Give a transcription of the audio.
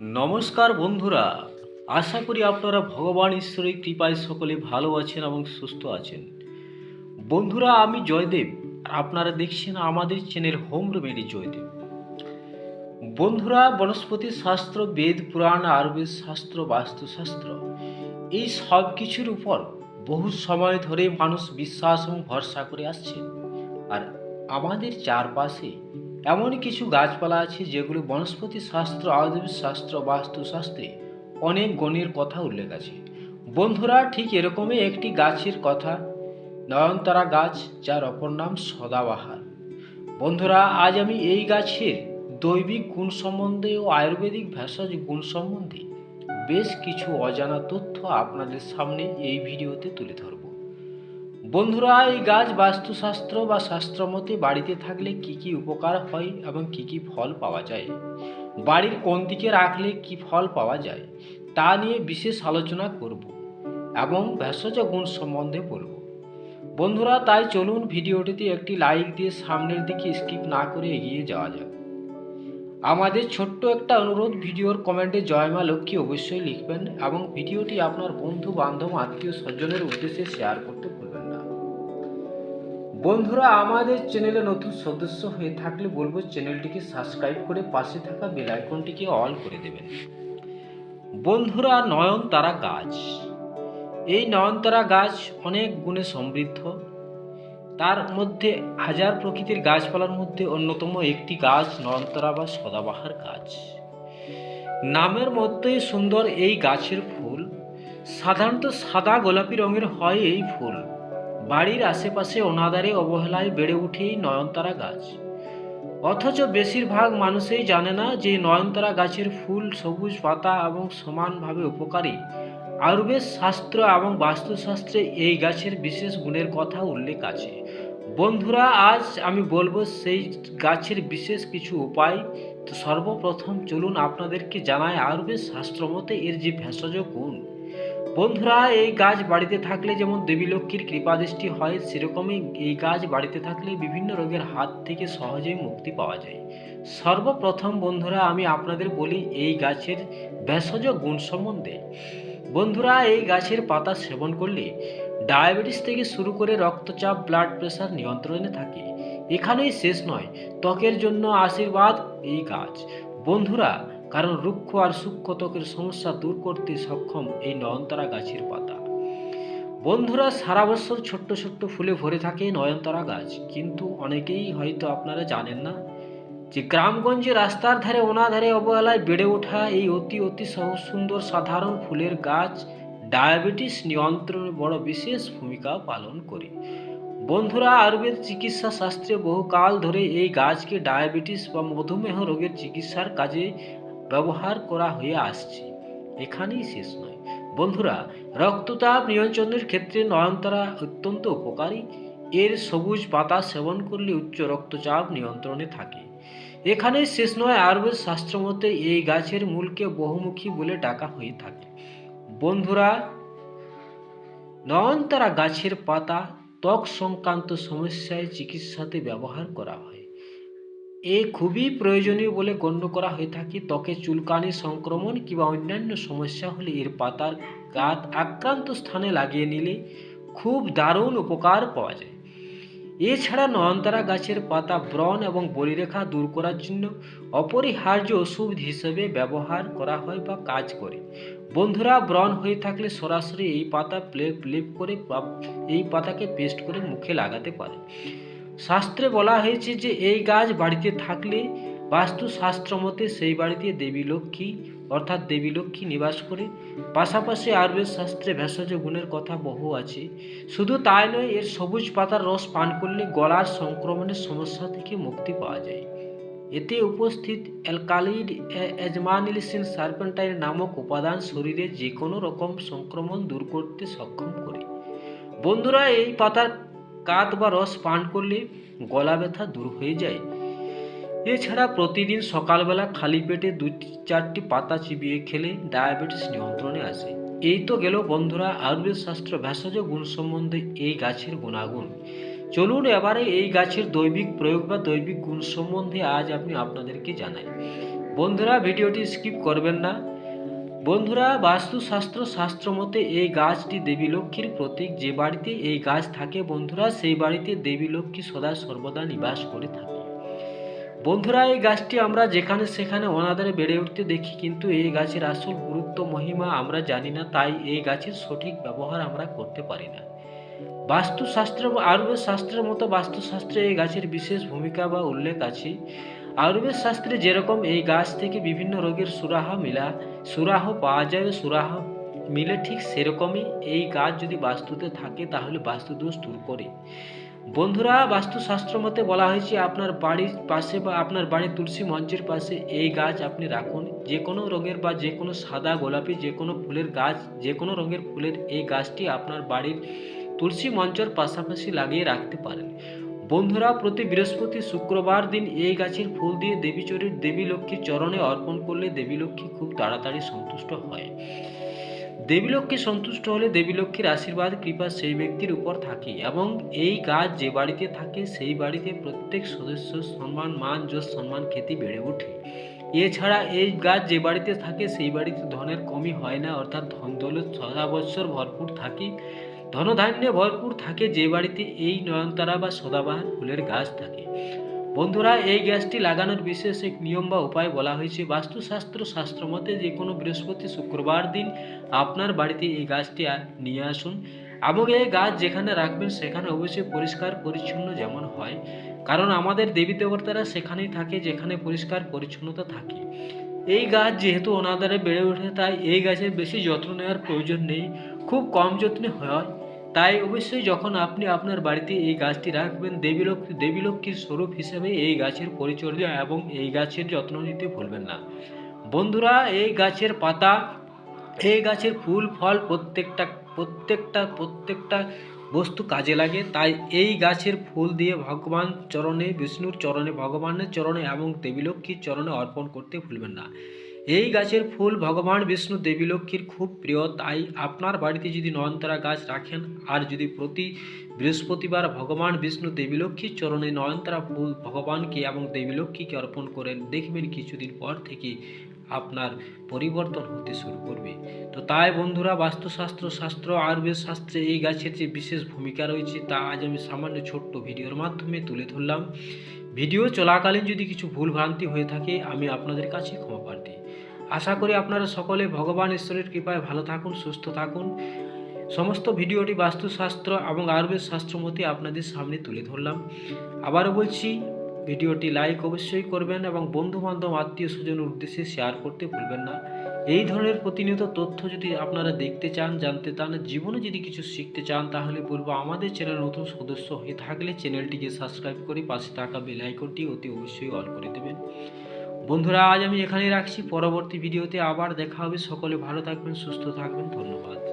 নমস্কার বন্ধুরা, আশা করি আপনারা ভগবান ঈশ্বরের কৃপায় সকলে ভালো আছেন এবং সুস্থ আছেন। বন্ধুরা, আমি জয়দেব, আর আপনারা দেখছেন আমাদের চ্যানেল হোম রেমেডি জয়দেব। বন্ধুরা, বনস্পতি শাস্ত্র, বেদ, পুরাণ, আয়ুর্বেদ শাস্ত্র, বাস্তুশাস্ত্র, এই সব কিছুর উপর বহু সময় ধরে মানুষ বিশ্বাস এবং ভরসা করে আসছে। আর আমাদের চারপাশে এমন কিছু গাছপালা আছে যেগুলো বনস্পতি শাস্ত্র, আয়ুর্বেদ শাস্ত্র, বাস্তুশাস্ত্রে অনেক গণের কথা উল্লেখ আছে। বন্ধুরা, ঠিক এরকমই একটি গাছের কথা। নয়নতারা গাছ, যার অপর নাম সদাবাহার। বন্ধুরা, আজ আমি এই গাছের দৈবিক গুণ সম্বন্ধে ও আয়ুর্বেদিক ভেষজ গুণ সম্বন্ধে বেশ কিছু অজানা তথ্য আপনাদের সামনে এই ভিডিওতে তুলে ধরব। বন্ধুরা এই গাছ, বাস্তুশাস্ত্র বা শাস্ত্রমতে বাড়িতে থাকলে কি কি উপকার হয় এবং কি কি ফল পাওয়া যায়? বাড়ির কোন দিকে রাখলে কি ফল পাওয়া যায়? তা নিয়ে বিশেষ আলোচনা করব এবং ভেষজ গুণ সম্বন্ধে বলব বন্ধুরা, তাই চলুন ভিডিওটিতে একটি লাইক দিয়ে সামনের দিকে স্কিপ না করে এগিয়ে যাওয়া যাক। আমাদের ছোট্ট একটা অনুরোধ, ভিডিওর কমেন্টে জয় মা লক্ষ্মী অবশ্যই লিখবেন এবং ভিডিওটি আপনার বন্ধু বান্ধব আত্মীয় স্বজনের উদ্দেশ্যে শেয়ার করতে বন্ধুরা, আমাদের চ্যানেলে নতুন সদস্য হয়ে থাকলে বলব চ্যানেলটিকে সাবস্ক্রাইব করে পাশে থাকা বেল আইকনটিকে অল করে দেবেন। বন্ধুরা, নয়নতারা গাছ। এই নয়নতারা গাছ অনেক গুণে সমৃদ্ধ। তার মধ্যে হাজার প্রকৃতির গাছপালার মধ্যে অন্যতম একটি গাছ নয়নতারা বা সদাবাহার গাছ। নামের মধ্যেই সুন্দর এই গাছের ফুল। সাধারণত সাদা গোলাপি রঙের হয় এই ফুল। বাড়ির আশেপাশে অনাদারে অবহেলায় বেড়ে এই নয়নতারা গাছ। অথচ বেশিরভাগ মানুষই জানে না যে নয়নতারা গাছের ফুল সবুজ পাতা এবং সমানভাবে উপকারী। আয়ুর্বেদ শাস্ত্র এবং বাস্তুশাস্ত্রে এই গাছের বিশেষ গুণের কথা উল্লেখ আছে। বন্ধুরা, আজ আমি বলব সেই গাছের বিশেষ কিছু উপায়। তো সর্বপ্রথম চলুন আপনাদেরকে জানায় আয়ুর্বেদ শাস্ত্র মতে এর যে ভেষজ গুণ। বন্ধুরা, এই গাছ বাড়িতে থাকলে যেমন দেবী লক্ষ্মীর কৃপাদৃষ্টি হয়, সেরকমই এই গাছ বাড়িতে থাকলে বিভিন্ন রোগের হাত থেকে সহজেই মুক্তি পাওয়া যায়। সর্বপ্রথম বন্ধুরা, আমি আপনাদের বলি এই গাছের ভেষজ গুণ সম্বন্ধে। বন্ধুরা, এই গাছের পাতা সেবন করলে ডায়াবেটিস থেকে শুরু করে রক্তচাপ, ব্লাড প্রেশার নিয়ন্ত্রণে থাকে। এখানেই শেষ নয়, ত্বকের জন্য আশীর্বাদ এই গাছ। বন্ধুরা কারণ রুক্ষ আর সূক্ষ্ম ত্বকের সমস্যা দূর করতে সক্ষম এই নয়নতারা গাছের পাতা। বন্ধুরা, সারা বছর ছোট্ট ছোট্ট ফুলে ভরে থাকে নয়নতারা গাছ। কিন্তু অনেকেই হয়তো আপনারা জানেন না যে গ্রামগঞ্জে রাস্তার ধারে অনাধারে অবহেলায় বেড়ে ওঠা এই অতি অতি সহজ সুন্দর সাধারণ ফুলের গাছ ডায়াবেটিস নিয়ন্ত্রণে বড় বিশেষ ভূমিকা পালন করে। বন্ধুরা, আয়ুর্বেদ চিকিৎসা শাস্ত্রে বহুকাল ধরে এই গাছকে ডায়াবেটিস বা মধুমেহ রোগের চিকিৎসার কাজে ব্যবহার করা হয়ে আসছে। এখানেই শেষ নয়। বন্ধুরা রক্তচাপ নিয়ন্ত্রণের ক্ষেত্রে নয়নতারা অত্যন্ত উপকারী। এর সবুজ পাতা সেবন করলে উচ্চ রক্তচাপ নিয়ন্ত্রণে থাকে। এখানে শেষ নয়, আয়ুর্বেদ শাস্ত্র মতে এই গাছের মূলকে বহুমুখী বলে ডাকা হয়ে থাকে। বন্ধুরা, নয়নতারা গাছের পাতা ত্বক সংক্রান্ত সমস্যায় চিকিৎসাতে ব্যবহার করা হয়। এ খুবই প্রয়োজনীয় বলে গণ্য করা হয়ে থাকে। ত্বকে চুলকানি সংক্রমণ কিংবা অন্যান্য সমস্যা হলে এর পাতার গাত আক্রান্ত স্থানে লাগিয়ে নিলে খুব দারুণ উপকার পাওয়া যায়। এছাড়া নয়নতারা গাছের পাতা ব্রণ এবং বলিরেখা দূর করার জন্য অপরিহার্য ওষুধ হিসেবে ব্যবহার করা হয় বা কাজ করে। বন্ধুরা, ব্রণ হয়ে থাকলে সরাসরি এই পাতা প্লেপ লেপ করে এই পাতাকে পেস্ট করে মুখে লাগাতে পারে শাস্ত্রে বলা হয়েছে যে, এই গাছ বাড়িতে থাকলে বাস্তুশাস্ত্র মতে সেই বাড়িতে দেবী লক্ষ্মী, অর্থাৎ দেবী লক্ষ্মী নিবাস করে। পাশাপাশি আয়ুর্বেদ শাস্ত্রে ভেষজ গুণের কথা বহু আছে। শুধু তাই নয়, এর সবুজ পাতার রস পান করলে গলার সংক্রমণের সমস্যা থেকে মুক্তি পাওয়া যায়। এতে উপস্থিত অ্যালকালিড এজমানিলিসিন সার্পেন্টাইন নামক উপাদান শরীরে যে কোনো রকম সংক্রমণ দূর করতে সক্ষম করে। বন্ধুরা, এই পাতার কাত বা রস পান করলে গলা ব্যথা দূর হয়ে যায়। এছাড়া প্রতিদিন সকালবেলা খালি পেটে দুই চারটি পাতা চিবিয়ে খেলে ডায়াবেটিস নিয়ন্ত্রণে আসে। এই তো গেল বন্ধুরা আয়ুর্বেদ শাস্ত্র ভেষজ গুণ সম্বন্ধে এই গাছের গুণাগুণ। চলুন এবারে এই গাছের দৈবিক প্রয়োগ বা দৈবিক গুণ সম্বন্ধে আজ আমি আপনাদেরকে জানাই। বন্ধুরা ভিডিওটি স্কিপ করবেন না বন্ধুরা, বাস্তুশাস্ত্র শাস্ত্র মতে এই গাছটি দেবী লক্ষ্মীর প্রতীক। যে বাড়িতে এই গাছ থাকে বন্ধুরা, সেই বাড়িতে দেবী লক্ষ্মী সদা সর্বদা নিবাস করে থাকে। বন্ধুরা, এই গাছটি আমরা যেখানে সেখানে অনাদারে বেড়ে উঠতে দেখি, কিন্তু এই গাছের আসল গুরুত্ব, মহিমা আমরা জানি না, তাই এই গাছের সঠিক ব্যবহার আমরা করতে পারি না। বাস্তুশাস্ত্র বা আয়ুর্বেদ শাস্ত্রের মতো বাস্তুশাস্ত্রে এই গাছের বিশেষ ভূমিকা বা উল্লেখ আছে। আয়ুর্বেদ শাস্ত্রে যেরকম এই গাছ থেকে বিভিন্ন রোগের সুরাহা মিলা, সুরাহ পাওয়া যায় ও সুরাহ মিলে ঠিক সেরকমই এই গাছ যদি বাস্তুতে থাকে তাহলে বাস্তুদোষ দূর করে। বন্ধুরা, বাস্তুশাস্ত্র মতে বলা হয়েছে, আপনার বাড়ির পাশে বা আপনার বাড়ির তুলসী মঞ্চের পাশে এই গাছ আপনি রাখুন। যে কোনো রঙের বা যে কোনো সাদা গোলাপি যে কোনো ফুলের গাছ যে কোনো রঙের ফুলের এই গাছটি আপনার বাড়ির তুলসী মঞ্চের পাশাপাশি লাগিয়ে রাখতে পারেন। বন্ধুরা, প্রতি বৃহস্পতি, শুক্রবার দিন এই গাছের ফুল দিয়ে দেবী চরির, দেবী লক্ষ্মীর চরণে অর্পণ করলে দেবী লক্ষ্মী খুব তাড়াতাড়ি সন্তুষ্ট হয়। দেবী লক্ষ্মী সন্তুষ্ট হলে দেবী লক্ষ্মীর আশীর্বাদ, কৃপা সেই ব্যক্তির উপর থাকে এবং এই গাছ যে বাড়িতে থাকে সেই বাড়িতে প্রত্যেক সদস্য সম্মান, মান, যশ, সম্মান, খ্যাতি বেড়ে ওঠে। এছাড়া এই গাছ যে বাড়িতে থাকে সেই বাড়িতে ধনের কমি হয় না, অর্থাৎ ধন দৌলত সারা বৎসর ভরপুর থাকে ধনধান্যে ভরপুর থাকে যে বাড়িতে এই নয়নতারা বা সদাবাহার ফুলের গাছ থাকে। বন্ধুরা, এই গাছটি লাগানোর বিশেষ এক নিয়ম বা উপায় বলা হয়েছে। বাস্তুশাস্ত্র শাস্ত্র মতে যে কোনো বৃহস্পতি শুক্রবার দিন আপনার বাড়িতে এই গাছটি নিয়ে আসুন এবং এই গাছ যেখানে রাখবেন সেখানে অবশ্যই পরিষ্কার পরিচ্ছন্ন যেমন হয়। কারণ আমাদের দেবী দেবতারা সেখানেই থাকে, যেখানে পরিষ্কার পরিচ্ছন্নতা থাকে। এই গাছ যেহেতু অনাদারে বেড়ে ওঠে, তাই এই গাছের বেশি যত্ন নেওয়ার প্রয়োজন নেই। খুব কম যত্নে হয় তাই অবশ্যই যখন আপনি আপনার বাড়িতে এই গাছটি রাখবেন, দেবী লক্ষ্মী স্বরূপ হিসেবে এই গাছের পরিচর্যা এবং এই গাছের যত্ন নিতে ভুলবেন না। বন্ধুরা, এই গাছের পাতা, এই গাছের ফুল, ফল প্রত্যেকটা প্রত্যেকটা প্রত্যেকটা বস্তু কাজে লাগে। তাই এই গাছের ফুল দিয়ে ভগবান চরণে, বিষ্ণুর চরণে, ভগবানের চরণে এবং দেবীলক্ষ্মীর চরণে অর্পণ করতে ভুলবেন না। এই গাছের ফুল ভগবান বিষ্ণু দেবী লক্ষ্মীর খুব প্রিয়, তাই আপনার বাড়িতে যদি নয়নতারা গাছ রাখেন, আর যদি প্রতি বৃহস্পতিবার ভগবান বিষ্ণু দেবী লক্ষ্মীর চরণে নয়নতারা ফুল ভগবানকে এবং দেবী লক্ষ্মীকে অর্পণ করেন, দেখবেন কিছুদিন পর থেকে আপনার পরিবর্তন হতে শুরু করবে। তো তাই বন্ধুরা, বাস্তুশাস্ত্র, শাস্ত্র, আয়ুর্বেদ শাস্ত্রে এই গাছের যে বিশেষ ভূমিকা রয়েছে, তা আজ আমি সামান্য ছোট্ট ভিডিওর মাধ্যমে তুলে ধরলাম। ভিডিও চলাকালীন যদি কিছু ভুলভ্রান্তি হয়ে থাকে, আমি আপনাদের কাছে ক্ষমা প্রার্থী। আশা করি আপনারা সকলে ভগবান ঈশ্বরের কৃপায় ভালো থাকুন, সুস্থ থাকুন। সমস্ত ভিডিওটি বাস্তুশাস্ত্র এবং আয়ুর্বেদ শাস্ত্র মতে আপনাদের সামনে তুলে ধরলাম। আবারও বলছি, ভিডিওটি লাইক অবশ্যই করবেন এবং বন্ধু বান্ধব আত্মীয় স্বজনের উদ্দেশ্যে শেয়ার করতে ভুলবেন না। এই ধরনের প্রতিনিয়ত তথ্য যদি আপনারা দেখতে চান, জানতে চান, জীবনে যদি কিছু শিখতে চান, তাহলে বলব আমাদের চ্যানেল নতুন সদস্য হয়ে থাকলে চ্যানেলটিকে সাবস্ক্রাইব করে পাশে থাকা বেল আইকনটি অতি অবশ্যই অন করে দেবেন। বন্ধুরা, আজ আমি এখানেই রাখছি। পরবর্তী ভিডিওতে আবার দেখা হবে। সকলে ভালো থাকবেন, সুস্থ থাকবেন। ধন্যবাদ।